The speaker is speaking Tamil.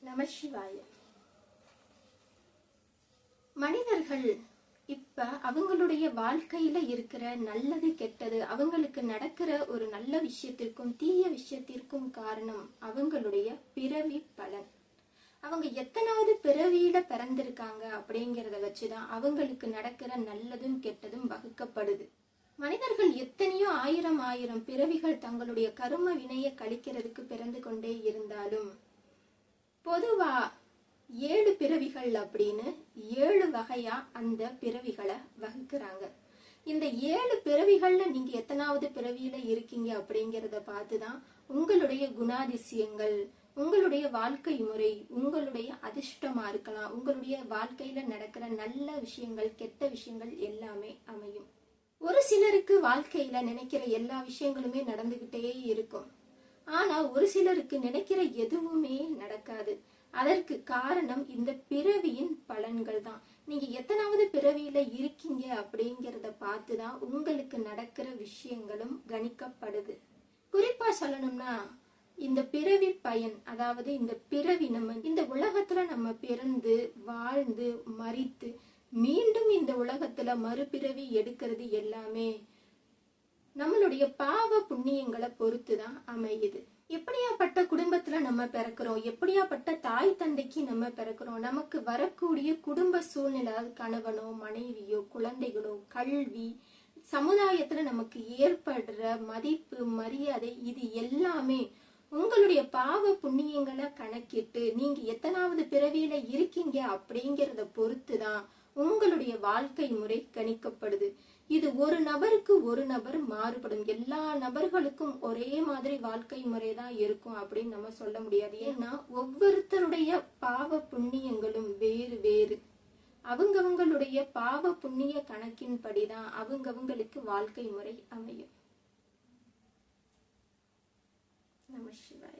நம சிவாய. மனிதர்கள் இப்ப அவங்களுடைய வாழ்க்கையில இருக்கிற நல்லது கெட்டது அவங்களுக்கு நடக்கிற ஒரு நல்ல விஷயத்திற்கும் தீய விஷயத்திற்கும் காரணம் அவங்களுடைய பிறவி பலன். அவங்க எத்தனாவது பிறவியில பிறந்திருக்காங்க அப்படிங்கிறத வச்சுதான் அவங்களுக்கு நடக்கிற நல்லதும் கெட்டதும் வகுக்கப்படுது. மனிதர்கள் எத்தனையோ ஆயிரம் ஆயிரம் பிறவிகள் தங்களுடைய கரும வினையை கழிக்கிறதுக்கு பிறந்து கொண்டே இருந்தாலும் பொதுவா ஏழு பிறவிகள் அப்படின்னு ஏழு வகையா அந்த பிறவிகளை வகுக்கிறாங்க. இந்த ஏழு பிறவிகள்ல நீங்க எத்தனாவது பிறவியில இருக்கீங்க அப்படிங்கறத பார்த்துதான் உங்களுடைய குணாதிசயங்கள் உங்களுடைய வாழ்க்கை முறை உங்களுடைய அதிர்ஷ்டமா இருக்கலாம் உங்களுடைய வாழ்க்கையில நடக்கிற நல்ல விஷயங்கள் கெட்ட விஷயங்கள் எல்லாமே அமையும். ஒரு சிலருக்கு வாழ்க்கையில நினைக்கிற எல்லா விஷயங்களுமே நடந்துகிட்டே இருக்கும். ஆனா ஒரு சிலருக்கு நினைக்கிற எதுவுமே நடக்காது. அதற்கு காரணம் இந்த பிறவியின் பலன்கள் தான் நீங்க எத்தனாவது பிறவியில இருக்கீங்க அப்படிங்கறத பார்த்துதான் உங்களுக்கு நடக்கிற விஷயங்களும் கணிக்கப்படுது. குறிப்பா சொல்லணும்னா இந்த பிறவி பயன் அதாவது இந்த பிறவி நம்ம இந்த உலகத்துல நம்ம பிறந்து வாழ்ந்து மறித்து மீண்டும் இந்த உலகத்துல மறுபிறவி எடுக்கிறது எல்லாமே நம்மளுடைய பாவ புண்ணியங்களை பொறுத்து தான் அமையுது. எப்படியாப்பட்ட குடும்பத்துல நம்ம பிறக்கிறோம்? எப்படியாப்பட்ட தாய் தந்தைக்கு நம்ம பிறக்கிறோம்? நமக்கு வரக்கூடிய குடும்ப சூழ்நிலை கணவனோ மனைவியோ குழந்தைகளோ கல்வி சமுதாயத்துல நமக்கு ஏற்படுற மதிப்பு மரியாதை இது எல்லாமே உங்களுடைய பாவ புண்ணியங்களை கணக்கிட்டு நீங்க எத்தனாவது பிறவியில இருக்கீங்க அப்படிங்கறத பொறுத்து தான் உங்களுடைய வாழ்க்கை முறை கணிக்கப்படுது. இது ஒரு நபருக்கு ஒரு நபர் மாறுபடும். எல்லா நபர்களுக்கும் ஒரே மாதிரி வாழ்க்கை முறை தான் இருக்கும் அப்படின்னு நம்ம சொல்ல முடியாது. ஏன்னா ஒவ்வொருத்தருடைய பாவ புண்ணியங்களும் வேறு வேறு. அவங்கவங்களுடைய பாவ புண்ணிய கணக்கின்படி தான் அவங்கவங்களுக்கு வாழ்க்கை முறை அமையும். நம சிவாய்.